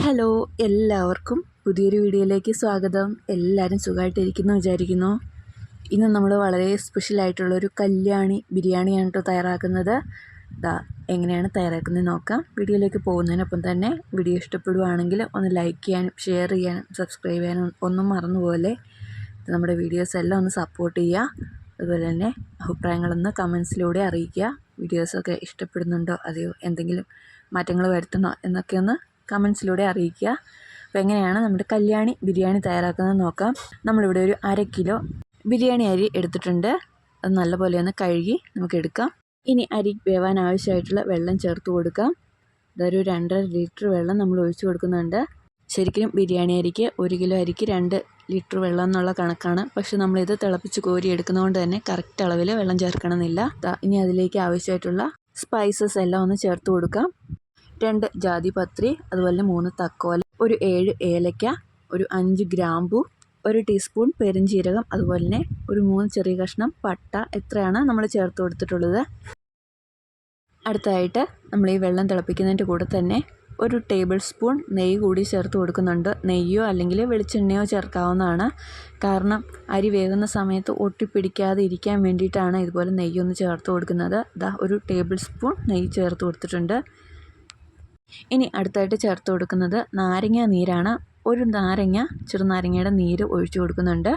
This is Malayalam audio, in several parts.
ഹലോ എല്ലാവർക്കും പുതിയൊരു വീഡിയോയിലേക്ക് സ്വാഗതം. എല്ലാവരും സുഖമായിട്ടിരിക്കുന്നു വിചാരിക്കുന്നു. ഇന്ന് നമ്മൾ വളരെ സ്പെഷ്യലായിട്ടുള്ളൊരു കല്യാണി ബിരിയാണിയാണ് കേട്ടോ തയ്യാറാക്കുന്നത്. ദാ എങ്ങനെയാണ് തയ്യാറാക്കുന്നത് നോക്കാം. വീഡിയോയിലേക്ക് പോകുന്നതിനൊപ്പം തന്നെ വീഡിയോ ഇഷ്ടപ്പെടുവാണെങ്കിൽ ഒന്ന് ലൈക്ക് ചെയ്യാനും ഷെയർ ചെയ്യാനും സബ്സ്ക്രൈബ് ചെയ്യാനും ഒന്നും മറന്നുപോലെ നമ്മുടെ വീഡിയോസ് എല്ലാം ഒന്ന് സപ്പോർട്ട് ചെയ്യുക. അതുപോലെ തന്നെ അഭിപ്രായങ്ങളൊന്ന് കമൻസിലൂടെ അറിയിക്കുക. വീഡിയോസൊക്കെ ഇഷ്ടപ്പെടുന്നുണ്ടോ? അതെയോ? എന്തെങ്കിലും മാറ്റങ്ങൾ വരുത്തണോ? എന്നൊക്കെ ഒന്ന് കമൻസിലൂടെ അറിയിക്കുക. അപ്പോൾ എങ്ങനെയാണ് നമ്മുടെ കല്യാണി ബിരിയാണി തയ്യാറാക്കുന്നത് നോക്കാം. നമ്മളിവിടെ ഒരു അര കിലോ ബിരിയാണി അരി എടുത്തിട്ടുണ്ട്. അത് നല്ലപോലെ ഒന്ന് കഴുകി നമുക്ക് എടുക്കാം. ഇനി അരി വേവാൻ ആവശ്യമായിട്ടുള്ള വെള്ളം ചേർത്ത് കൊടുക്കാം. ഇതൊരു രണ്ടര ലിറ്റർ വെള്ളം നമ്മൾ ഒഴിച്ചു കൊടുക്കുന്നുണ്ട്. ശരിക്കും ബിരിയാണി അരിക്ക് ഒരു കിലോ അരിക്ക് രണ്ട് ലിറ്റർ വെള്ളം എന്നുള്ള കണക്കാണ്. പക്ഷെ നമ്മളിത് തിളപ്പിച്ച് കോരി എടുക്കുന്നതുകൊണ്ട് തന്നെ കറക്റ്റ് അളവിൽ വെള്ളം ചേർക്കണമെന്നില്ല. ഇനി അതിലേക്ക് ആവശ്യമായിട്ടുള്ള സ്പൈസസ് എല്ലാം ഒന്ന് ചേർത്ത് കൊടുക്കാം. രണ്ട് ജാതിപത്രി അതുപോലെ മൂന്ന് തക്കോല ഒരു ഏഴ് ഏലക്ക ഒരു അഞ്ച് ഗ്രാമ്പു ഒരു ടീസ്പൂൺ പെരുംജീരകം അതുപോലെ തന്നെ ഒരു മൂന്ന് ചെറിയ കഷ്ണം പട്ട എത്രയാണ് നമ്മൾ ചേർത്ത് കൊടുത്തിട്ടുള്ളത്. അടുത്തായിട്ട് നമ്മൾ ഈ വെള്ളം തിളപ്പിക്കുന്നതിന്റെ കൂടെ തന്നെ ഒരു ടേബിൾ സ്പൂൺ നെയ്യ് കൂടി ചേർത്ത് കൊടുക്കുന്നുണ്ട്. നെയ്യോ അല്ലെങ്കിൽ വെളിച്ചെണ്ണയോ ചേർക്കാവുന്നതാണ്. കാരണം അരി വേകുന്ന സമയത്ത് ഒട്ടിപ്പിടിക്കാതെ ഇരിക്കാൻ വേണ്ടിയിട്ടാണ് ഇതുപോലെ നെയ്യൊന്ന് ചേർത്ത് കൊടുക്കുന്നത്. ഇതാ ഒരു ടേബിൾ സ്പൂൺ നെയ്യ് ചേർത്ത് കൊടുത്തിട്ടുണ്ട്. ഇനി അടുത്തായിട്ട് ചേർത്ത് കൊടുക്കുന്നത് നാരങ്ങ നീരാണ്. ഒരു നാരങ്ങ ചെറുനാരങ്ങയുടെ നീര് ഒഴിച്ചു കൊടുക്കുന്നുണ്ട്.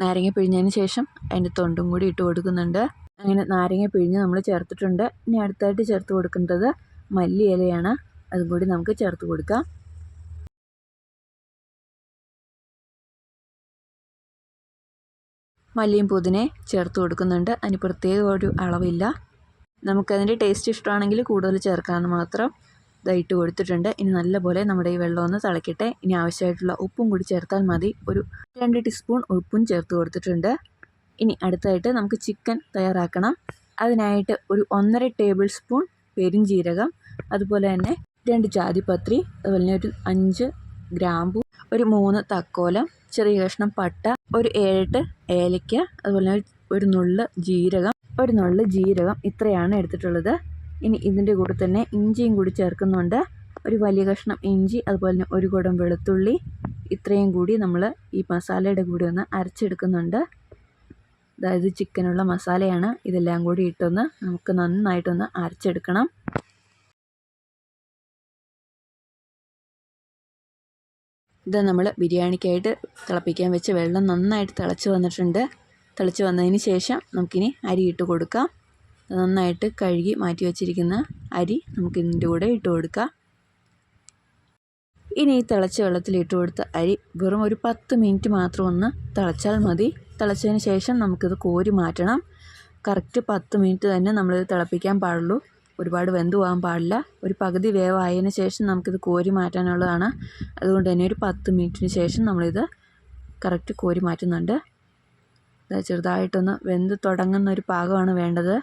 നാരങ്ങ പിഴിഞ്ഞതിന് ശേഷം അതിന്റെ തൊണ്ടും കൂടി ഇട്ട് കൊടുക്കുന്നുണ്ട്. അങ്ങനെ നാരങ്ങ പിഴിഞ്ഞ് നമ്മൾ ചേർത്തിട്ടുണ്ട്. ഇനി അടുത്തായിട്ട് ചേർത്ത് കൊടുക്കേണ്ടത് മല്ലി ഇലയാണ് അതും കൂടി നമുക്ക് ചേർത്ത് കൊടുക്കാം. മല്ലിയും പുതിനെ ചേർത്ത് കൊടുക്കുന്നുണ്ട്. അതിന് പ്രത്യേക ഒരു അളവില്ല. നമുക്കതിന്റെ ടേസ്റ്റ് ഇഷ്ടമാണെങ്കിൽ കൂടുതൽ ചേർക്കാമെന്ന് മാത്രം ഇതായിട്ട് കൊടുത്തിട്ടുണ്ട്. ഇനി നല്ലപോലെ നമ്മുടെ ഈ വെള്ളം ഒന്ന് തിളക്കട്ടെ. ഇനി ആവശ്യമായിട്ടുള്ള ഉപ്പും കൂടി ചേർത്താൽ മതി. ഒരു രണ്ട് ടീസ്പൂൺ ഉപ്പും ചേർത്ത് കൊടുത്തിട്ടുണ്ട്. ഇനി അടുത്തായിട്ട് നമുക്ക് ചിക്കൻ തയ്യാറാക്കണം. അതിനായിട്ട് ഒരു ഒന്നര ടേബിൾ സ്പൂൺ പെരുംജീരകം അതുപോലെ തന്നെ രണ്ട് ജാതിപത്രി അതുപോലെ തന്നെ ഒരു അഞ്ച് ഗ്രാമ്പു ഒരു മൂന്ന് തക്കോലം ചെറിയ കഷ്ണം പട്ട ഒരു ഏഴെട്ട് ഏലയ്ക്ക അതുപോലെ ഒരു നുള്ള് ജീരകം ഒരു നുള്ള് ജീരകം ഇത്രയാണ് എടുത്തിട്ടുള്ളത്. ഇനി ഇതിന്റെ കൂടെ തന്നെ ഇഞ്ചിയും കൂടി ചേർക്കുന്നുണ്ട്. ഒരു വലിയ കഷ്ണം ഇഞ്ചി അതുപോലെ തന്നെ ഒരു കുടം വെളുത്തുള്ളി ഇത്രയും കൂടി നമ്മൾ ഈ മസാലയുടെ കൂടി ഒന്ന് അരച്ചെടുക്കുന്നുണ്ട്. അതായത് ചിക്കനുള്ള മസാലയാണ് ഇതെല്ലാം കൂടി ഇട്ടൊന്ന് നമുക്ക് നന്നായിട്ടൊന്ന് അരച്ചെടുക്കണം. ഇത് നമ്മൾ ബിരിയാണിക്കായിട്ട് തിളപ്പിക്കാൻ വെച്ച് വെള്ളം നന്നായിട്ട് തിളച്ച് വന്നിട്ടുണ്ട്. തിളച്ച് വന്നതിന് ശേഷം നമുക്കിനി അരി ഇട്ട് കൊടുക്കാം. നന്നായിട്ട് കഴുകി മാറ്റി വച്ചിരിക്കുന്ന അരി നമുക്ക് ഇതിന്റെ കൂടെ ഇട്ട് കൊടുക്കാം. ഇനി ഈ തിളച്ച വെള്ളത്തിൽ ഇട്ട് കൊടുത്ത അരി വെറും ഒരു പത്ത് മിനിറ്റ് മാത്രം ഒന്ന് തിളച്ചാൽ മതി. തിളച്ചതിന് ശേഷം നമുക്കിത് കോരി മാറ്റണം. കറക്റ്റ് പത്ത് മിനിറ്റ് തന്നെ നമ്മളിത് തിളപ്പിക്കാൻ പാടുള്ളൂ. ഒരുപാട് വെന്ത് പോകാൻ പാടില്ല. ഒരു പകുതി വേവായതിന് ശേഷം നമുക്കിത് കോരി മാറ്റാനുള്ളതാണ്. അതുകൊണ്ട് തന്നെ ഒരു പത്ത് മിനിറ്റിന് ശേഷം നമ്മളിത് കറക്റ്റ് കോരി മാറ്റുന്നുണ്ട്. ചെറുതായിട്ടൊന്ന് വെന്ത് തുടങ്ങുന്ന ഒരു പാകമാണ് വേണ്ടത്.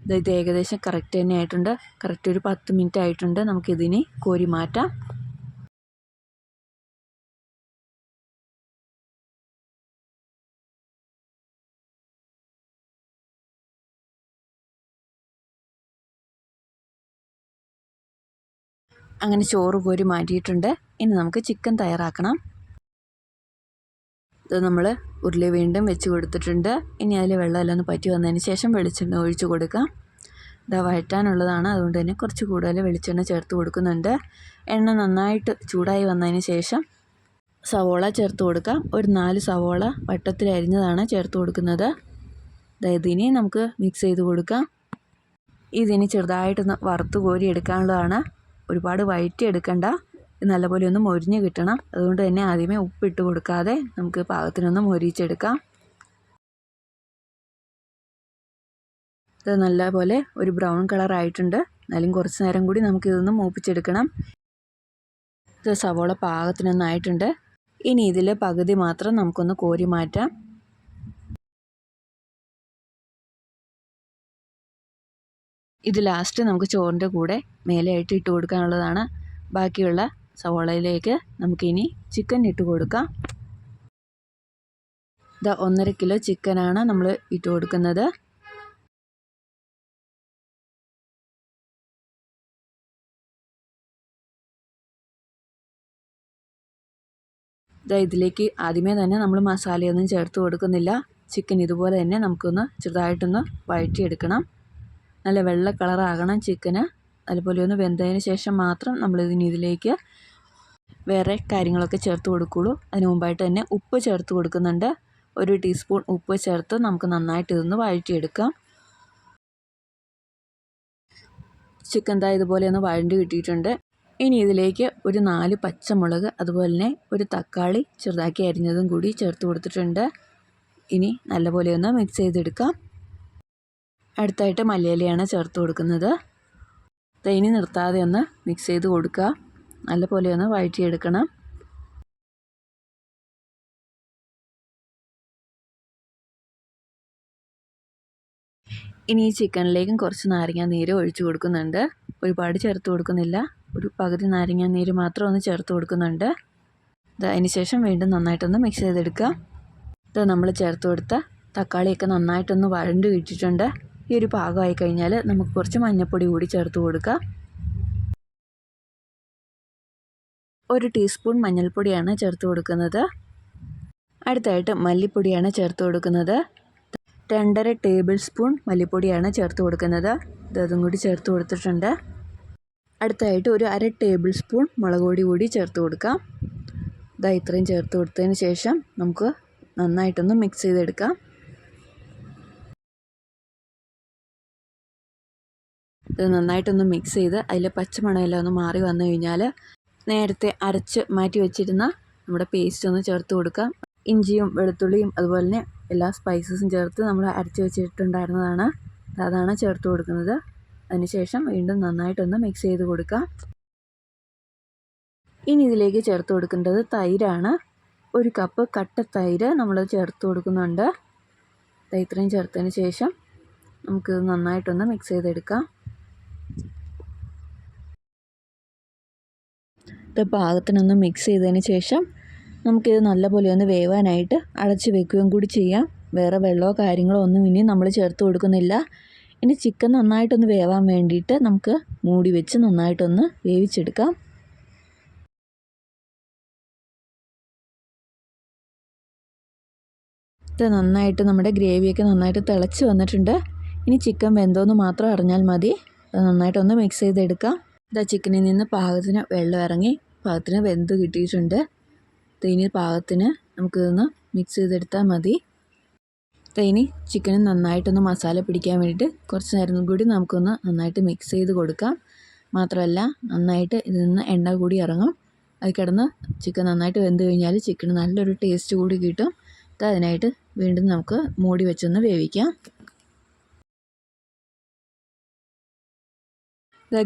ഇത് ഏകദേശം കറക്റ്റ് തന്നെ ആയിട്ടുണ്ട്. കറക്റ്റ് ഒരു പത്ത് മിനിറ്റ് ആയിട്ടുണ്ട്. നമുക്കിതിനി കോരി മാറ്റാം. അങ്ങനെ ചോറ് കോരി മാറ്റിയിട്ടുണ്ട്. ഇനി നമുക്ക് ചിക്കൻ തയ്യാറാക്കണം. ഇത് നമ്മൾ ഉരുളി വീണ്ടും വെച്ച് കൊടുത്തിട്ടുണ്ട്. ഇനി അതിൽ വെള്ളമെല്ലാം ഒന്ന് പറ്റി വന്നതിന് ശേഷം വെളിച്ചെണ്ണ ഒഴിച്ച് കൊടുക്കാം. ഇതാ വഴറ്റാനുള്ളതാണ്. അതുകൊണ്ട് തന്നെ കുറച്ച് കൂടുതൽ വെളിച്ചെണ്ണ ചേർത്ത് കൊടുക്കുന്നുണ്ട്. എണ്ണ നന്നായിട്ട് ചൂടായി വന്നതിന് ശേഷം സവോള ചേർത്ത് കൊടുക്കാം. ഒരു നാല് സവോള വട്ടത്തിൽ അരിഞ്ഞതാണ് ചേർത്ത് കൊടുക്കുന്നത്. അതായത് ഇനി നമുക്ക് മിക്സ് ചെയ്ത് കൊടുക്കാം. ഇതിനി ചെറുതായിട്ടൊന്ന് വറുത്ത് കോരി എടുക്കാനുള്ളതാണ്. ഒരുപാട് വഴറ്റിയെടുക്കണ്ട നല്ലപോലെ ഒന്ന് മൊരിഞ്ഞ് കിട്ടണം. അതുകൊണ്ട് തന്നെ ആദ്യമേ ഉപ്പിട്ട് കൊടുക്കാതെ നമുക്ക് പാകത്തിനൊന്ന് മൊരിച്ചെടുക്കാം. ഇത് നല്ലപോലെ ഒരു ബ്രൗൺ കളർ ആയിട്ടുണ്ട്. എന്നാലും കുറച്ച് നേരം കൂടി നമുക്ക് ഇതൊന്ന് മൂപ്പിച്ചെടുക്കണം. ഇത് സവോള പാകത്തിനൊന്നായിട്ടുണ്ട്. ഇനി ഇതിൽ പകുതി മാത്രം നമുക്കൊന്ന് കോരി മാറ്റാം. ഇത് ലാസ്റ്റ് നമുക്ക് ചോറിന്റെ കൂടെ മേലെയായിട്ട് ഇട്ട് കൊടുക്കാനുള്ളതാണ്. ബാക്കിയുള്ള സവോളയിലേക്ക് നമുക്കിനി ചിക്കൻ ഇട്ട് കൊടുക്കാം. ഇത് ഒന്നര കിലോ ചിക്കനാണ് നമ്മൾ ഇട്ട് കൊടുക്കുന്നത്. ഇതാ ഇതിലേക്ക് ആദ്യമേ തന്നെ നമ്മൾ മസാലയൊന്നും ചേർത്ത് കൊടുക്കുന്നില്ല. ചിക്കൻ ഇതുപോലെ തന്നെ നമുക്കൊന്ന് ചെറുതായിട്ടൊന്ന് വഴറ്റിയെടുക്കണം. നല്ല വെള്ള കളറാകണം ചിക്കന്. അതുപോലെ ഒന്ന് വെന്തതിന് ശേഷം മാത്രം നമ്മളിതിന് ഇതിലേക്ക് വേറെ കാര്യങ്ങളൊക്കെ ചേർത്ത് കൊടുക്കുകയുള്ളൂ അതിന് മുമ്പായിട്ട് തന്നെ ഉപ്പ് ചേർത്ത് കൊടുക്കുന്നുണ്ട്. ഒരു ടീസ്പൂൺ ഉപ്പ് ചേർത്ത് നമുക്ക് നന്നായിട്ട് ഇതൊന്ന് വഴറ്റിയെടുക്കാം. ചിക്കൻ ദാ ഇതുപോലെ ഒന്ന് വഴണ്ടി കിട്ടിയിട്ടുണ്ട്. ഇനി ഇതിലേക്ക് ഒരു നാല് പച്ചമുളക് അതുപോലെ തന്നെ ഒരു തക്കാളി ചെറുതാക്കി അരിഞ്ഞതും കൂടി ചേർത്ത് കൊടുത്തിട്ടുണ്ട്. ഇനി നല്ലപോലെ ഒന്ന് മിക്സ് ചെയ്തെടുക്കാം. അടുത്തായിട്ട് മലയിലയാണ് ചേർത്ത് കൊടുക്കുന്നത്. തേനി നിർത്താതെ ഒന്ന് മിക്സ് ചെയ്ത് കൊടുക്കുക. നല്ലപോലെ ഒന്ന് വഴറ്റിയെടുക്കണം. ഇനി ഈ ചിക്കനിലേക്കും കുറച്ച് നാരങ്ങ നീര് ഒഴിച്ചു കൊടുക്കുന്നുണ്ട്. ഒരുപാട് ചേർത്ത് കൊടുക്കുന്നില്ല. ഒരു പകുതി നാരങ്ങ നീര് മാത്രം ഒന്ന് ചേർത്ത് കൊടുക്കുന്നുണ്ട്. അതിന് ശേഷം വീണ്ടും നന്നായിട്ടൊന്ന് മിക്സ് ചെയ്തെടുക്കുക. ഇത് നമ്മൾ ചേർത്ത് കൊടുത്ത തക്കാളിയൊക്കെ നന്നായിട്ടൊന്ന് വഴണ്ട് കിട്ടിയിട്ടുണ്ട് ഈ ഒരു പാകമായി കഴിഞ്ഞാൽ നമുക്ക് കുറച്ച് മഞ്ഞൾപ്പൊടി കൂടി ചേർത്ത് കൊടുക്കാം. ഒരു ടീസ്പൂൺ മഞ്ഞൾപ്പൊടിയാണ് ചേർത്ത് കൊടുക്കുന്നത്. അടുത്തായിട്ട് മല്ലിപ്പൊടിയാണ് ചേർത്ത് കൊടുക്കുന്നത്. രണ്ടര ടേബിൾ സ്പൂൺ മല്ലിപ്പൊടിയാണ് ചേർത്ത് കൊടുക്കുന്നത്. അതും കൂടി ചേർത്ത് കൊടുത്തിട്ടുണ്ട്. അടുത്തായിട്ട് ഒരു അര ടേബിൾ സ്പൂൺ മുളക് പൊടി കൂടി ചേർത്ത് കൊടുക്കാം. ഇതാ ഇത്രയും ചേർത്ത് കൊടുത്തതിന് ശേഷം നമുക്ക് നന്നായിട്ടൊന്ന് മിക്സ് ചെയ്തെടുക്കാം. ഇത് നന്നായിട്ടൊന്ന് മിക്സ് ചെയ്ത് അതിലെ പച്ചമണമെല്ലാം ഒന്ന് മാറി വന്നു കഴിഞ്ഞാൽ നേരത്തെ അരച്ച് മാറ്റി വെച്ചിരുന്ന നമ്മുടെ പേസ്റ്റ് ഒന്ന് ചേർത്ത് കൊടുക്കാം. ഇഞ്ചിയും വെളുത്തുള്ളിയും അതുപോലെ തന്നെ എല്ലാ സ്പൈസസും ചേർത്ത് നമ്മൾ അരച്ച് വെച്ചിട്ടുണ്ടായിരുന്നതാണ്. അതാണ് ചേർത്ത് കൊടുക്കുന്നത്. അതിനുശേഷം വീണ്ടും നന്നായിട്ടൊന്ന് മിക്സ് ചെയ്ത് കൊടുക്കാം. ഇനി ഇതിലേക്ക് ചേർത്ത് കൊടുക്കേണ്ടത് തൈരാണ്. ഒരു കപ്പ് കട്ട തൈര് നമ്മൾ ചേർത്ത് കൊടുക്കുന്നുണ്ട്. ഇത്രയും ചേർത്തതിന് ശേഷം നമുക്ക് നന്നായിട്ടൊന്ന് മിക്സ് ചെയ്തെടുക്കാം. ഇത് പാകത്തിനൊന്ന് മിക്സ് ചെയ്തതിന് ശേഷം നമുക്കിത് നല്ലപോലെ ഒന്ന് വേവാനായിട്ട് അടച്ച് വെക്കുകയും കൂടി ചെയ്യാം. വേറെ വെള്ളമോ കാര്യങ്ങളോ ഒന്നും ഇനി നമ്മൾ ചേർത്ത് കൊടുക്കുന്നില്ല. ഇനി ചിക്കൻ നന്നായിട്ടൊന്ന് വേവാൻ വേണ്ടിയിട്ട് നമുക്ക് മൂടി വെച്ച് നന്നായിട്ടൊന്ന് വേവിച്ചെടുക്കാം. ഇത് നന്നായിട്ട് നമ്മുടെ ഗ്രേവിയൊക്കെ നന്നായിട്ട് തിളച്ച് വന്നിട്ടുണ്ട്. ഇനി ചിക്കൻ വെന്തോന്ന് മാത്രം അറിഞ്ഞാൽ മതി. നന്നായിട്ടൊന്ന് മിക്സ് ചെയ്തെടുക്കാം. ഇതാ ചിക്കനിൽ നിന്ന് പാകത്തിന് വെള്ളം ഇറങ്ങി പാകത്തിന് വെന്ത് കിട്ടിയിട്ടുണ്ട്. ഇനി പാകത്തിന് നമുക്കിതൊന്ന് മിക്സ് ചെയ്തെടുത്താൽ മതി. ഇനി ചിക്കന് നന്നായിട്ടൊന്ന് മസാല പിടിക്കാൻ വേണ്ടിയിട്ട് കുറച്ച് നേരം കൂടി നമുക്കൊന്ന് നന്നായിട്ട് മിക്സ് ചെയ്ത് കൊടുക്കാം. മാത്രമല്ല നന്നായിട്ട് ഇതിൽ നിന്ന് എണ്ണ കൂടി ഇറങ്ങും. അത് കിടന്ന് ചിക്കൻ നന്നായിട്ട് വെന്ത് കഴിഞ്ഞാൽ ചിക്കന് നല്ലൊരു ടേസ്റ്റ് കൂടി കിട്ടും. അതിനായിട്ട് വീണ്ടും നമുക്ക് മൂടി വെച്ചൊന്ന് വേവിക്കാം.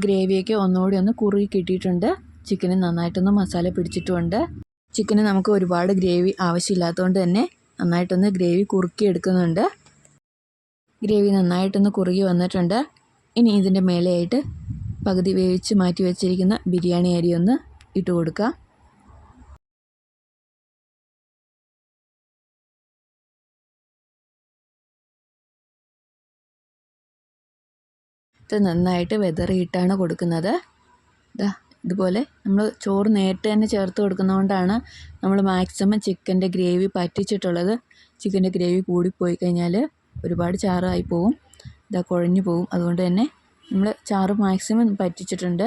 ഗ്രേവിയൊക്കെ ഒന്നുകൂടി ഒന്ന് കുറുകി കിട്ടിയിട്ടുണ്ട്. ചിക്കന് നന്നായിട്ടൊന്ന് മസാല പിടിച്ചിട്ടുമുണ്ട് ചിക്കന് നമുക്ക് ഒരുപാട് ഗ്രേവി ആവശ്യമില്ലാത്തതുകൊണ്ട് തന്നെ നന്നായിട്ടൊന്ന് ഗ്രേവി കുറുക്കി എടുക്കുന്നുണ്ട് ഗ്രേവി നന്നായിട്ടൊന്ന് കുറുകി വന്നിട്ടുണ്ട്. ഇനി ഇതിന്റെ മേലെയായിട്ട് പകുതി വേവിച്ച് മാറ്റി വെച്ചിരിക്കുന്ന ബിരിയാണി അരി ഒന്ന് ഇട്ട് കൊടുക്കുക ഇത് നന്നായിട്ട് വെതറിയിട്ടാണ് കൊടുക്കുന്നത്. ഇതാ ഇതുപോലെ നമ്മൾ ചോറ് നേരത്തെ തന്നെ ചേർത്ത് കൊടുക്കുന്നതുകൊണ്ടാണ് നമ്മൾ മാക്സിമം ചിക്കന്റെ ഗ്രേവി പറ്റിച്ചിട്ടുള്ളത്. ചിക്കന്റെ ഗ്രേവി കൂടിപ്പോയി കഴിഞ്ഞാൽ ഒരുപാട് ചാറായി പോവും. ഇതാ കുഴഞ്ഞു പോവും. അതുകൊണ്ട് തന്നെ നമ്മൾ ചാറ് മാക്സിമം പറ്റിച്ചിട്ടുണ്ട്.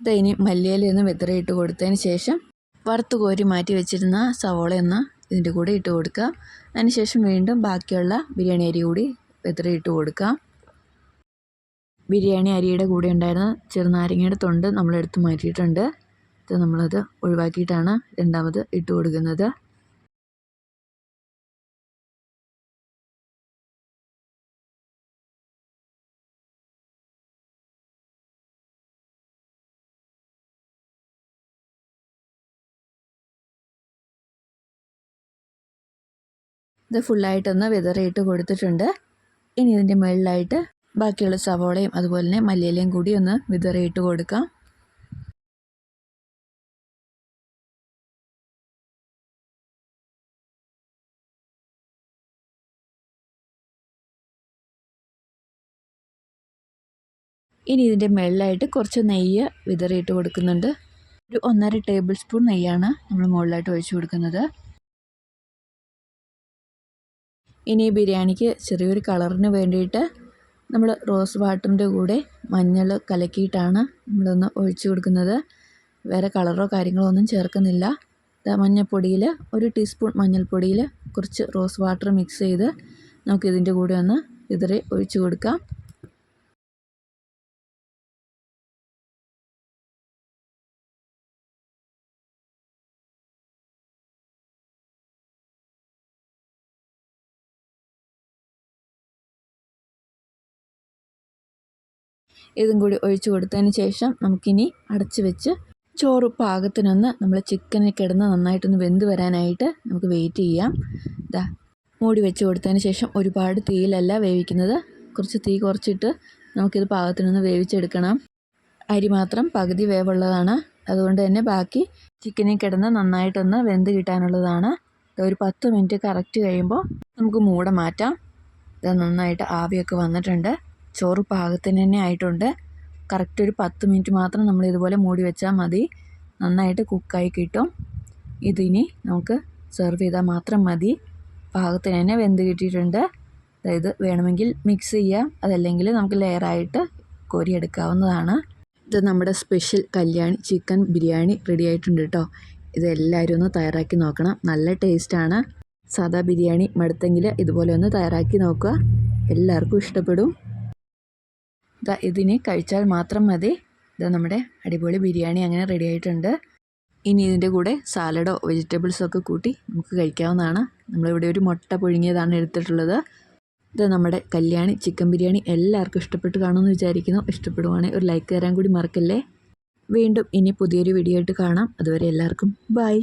ഇത് ഇനി മല്ലിയിലൊന്ന് വെതറിയിട്ട് കൊടുത്തതിന് ശേഷം വറുത്ത് കോരി മാറ്റി വെച്ചിരുന്ന സവോള എന്ന ഇതിന്റെ കൂടെ ഇട്ട് കൊടുക്കുക. അതിന് ശേഷം വീണ്ടും ബാക്കിയുള്ള ബിരിയാണി അരി കൂടി വെതറിയിട്ട് കൊടുക്കാം ബിരിയാണി അരിയുടെ കൂടെ ഉണ്ടായിരുന്ന ചെറുനാരങ്ങയുടെ തൊണ്ട് നമ്മളെടുത്ത് മാറ്റിയിട്ടുണ്ട്. ഇത് നമ്മളത് ഒഴിവാക്കിയിട്ടാണ് രണ്ടാമത് ഇട്ട് കൊടുക്കുന്നത്. ഇത് ഫുള്ളായിട്ടൊന്ന് വിതറിയിട്ട് കൊടുത്തിട്ടുണ്ട്. ഇനി ഇതിന്റെ മുകളിലായിട്ട് ബാക്കിയുള്ള സവോളയും അതുപോലെ തന്നെ മല്ലിയിലയും കൂടി ഒന്ന് വിതറിയിട്ട് കൊടുക്കാം. ഇനി ഇതിന്റെ മുകളിലായിട്ട് കുറച്ച് നെയ്യ് വിതറിയിട്ട് കൊടുക്കുന്നുണ്ട്. ഒരു ഒന്നര ടേബിൾ സ്പൂൺ നെയ്യാണ് നമ്മൾ മുകളിലായിട്ട് ഒഴിച്ചു കൊടുക്കുന്നത്. ഇനി ബിരിയാണിക്ക് ചെറിയൊരു കളറിന് വേണ്ടിയിട്ട് നമ്മൾ റോസ് വാട്ടറിന്റെ കൂടെ മഞ്ഞൾ കലക്കിയിട്ടാണ് നമ്മളൊന്ന് ഒഴിച്ചു കൊടുക്കുന്നത്. വേറെ കളറോ കാര്യങ്ങളോ ഒന്നും ചേർക്കുന്നില്ല. മഞ്ഞൾപ്പൊടിയിൽ ഒരു ടീസ്പൂൺ മഞ്ഞൾപ്പൊടിയിൽ കുറച്ച് റോസ് വാട്ടർ മിക്സ് ചെയ്ത് നമുക്കിതിന്റെ കൂടെ ഒന്ന് വിതറി ഒഴിച്ചു കൊടുക്കാം. ഇതും കൂടി ഒഴിച്ച് കൊടുത്തതിന് ശേഷം നമുക്കിനി അടച്ച് വെച്ച് ചോറ് പാകത്തിനൊന്ന് നമ്മൾ ചിക്കനെ കിടന്ന് നന്നായിട്ടൊന്ന് വെന്ത് വരാനായിട്ട് നമുക്ക് വെയിറ്റ് ചെയ്യാം. ഇതാ മൂടി വെച്ച് കൊടുത്തതിന് ശേഷം ഒരുപാട് തീയിലല്ല വേവിക്കുന്നത്. കുറച്ച് തീ കുറച്ചിട്ട് നമുക്കിത് പാകത്തിനൊന്ന് വേവിച്ചെടുക്കണം. അരി മാത്രം പകുതി വേവുള്ളതാണ്. അതുകൊണ്ട് തന്നെ ബാക്കി ചിക്കനിൽ കിടന്ന് നന്നായിട്ടൊന്ന് വെന്ത് കിട്ടാനുള്ളതാണ്. ഒരു പത്ത് മിനിറ്റ് കറക്റ്റ് കഴിയുമ്പോൾ നമുക്ക് മൂട മാറ്റാം. ഇത് നന്നായിട്ട് ആവിയൊക്കെ വന്നിട്ടുണ്ട്. ചോറ് പാകത്തിന് തന്നെ ആയിട്ടുണ്ട്. കറക്റ്റ് ഒരു പത്ത് മിനിറ്റ് മാത്രം നമ്മൾ ഇതുപോലെ മൂടി വെച്ചാൽ മതി. നന്നായിട്ട് കുക്കായി കിട്ടും. ഇതിനി നമുക്ക് സെർവ് ചെയ്താൽ മാത്രം മതി. പാകത്തിന് തന്നെ വെന്ത് കിട്ടിയിട്ടുണ്ട്. അതായത് വേണമെങ്കിൽ മിക്സ് ചെയ്യാം. അതല്ലെങ്കിൽ നമുക്ക് ലെയറായിട്ട് കോരിയെടുക്കാവുന്നതാണ് ഇത് നമ്മുടെ special Kalyani chicken biryani ready ആയിട്ടുണ്ട് കേട്ടോ ഇതെല്ലാവരും ഒന്ന് തയ്യാറാക്കി നോക്കണം. നല്ല ടേസ്റ്റാണ് സാദാ ബിരിയാണി മടുത്തെങ്കിൽ ഇതുപോലെ ഒന്ന് തയ്യാറാക്കി നോക്കുക. എല്ലാവർക്കും ഇഷ്ടപ്പെടും. ഇതിന് കഴിച്ചാൽ മാത്രം മതി. ഇതാ നമ്മുടെ അടിപൊളി ബിരിയാണി അങ്ങനെ റെഡി ആയിട്ടുണ്ട്. ഇനി ഇതിന്റെ കൂടെ സാലഡോ വെജിറ്റബിൾസോ ഒക്കെ കൂട്ടി നമുക്ക് കഴിക്കാവുന്നതാണ്. നമ്മളിവിടെ ഒരു മുട്ട പുഴുങ്ങിയതാണ് എടുത്തിട്ടുള്ളത്. ഇത് നമ്മുടെ കല്യാണി ചിക്കൻ ബിരിയാണി എല്ലാവർക്കും ഇഷ്ടപ്പെട്ട് കാണുമെന്ന് വിചാരിക്കുന്നു. ഇഷ്ടപ്പെടുവാണെങ്കിൽ ഒരു ലൈക്ക് തരാൻ കൂടി മറക്കല്ലേ? വീണ്ടും ഇനി പുതിയൊരു വീഡിയോ ആയിട്ട് കാണാം. അതുവരെ എല്ലാവർക്കും ബൈ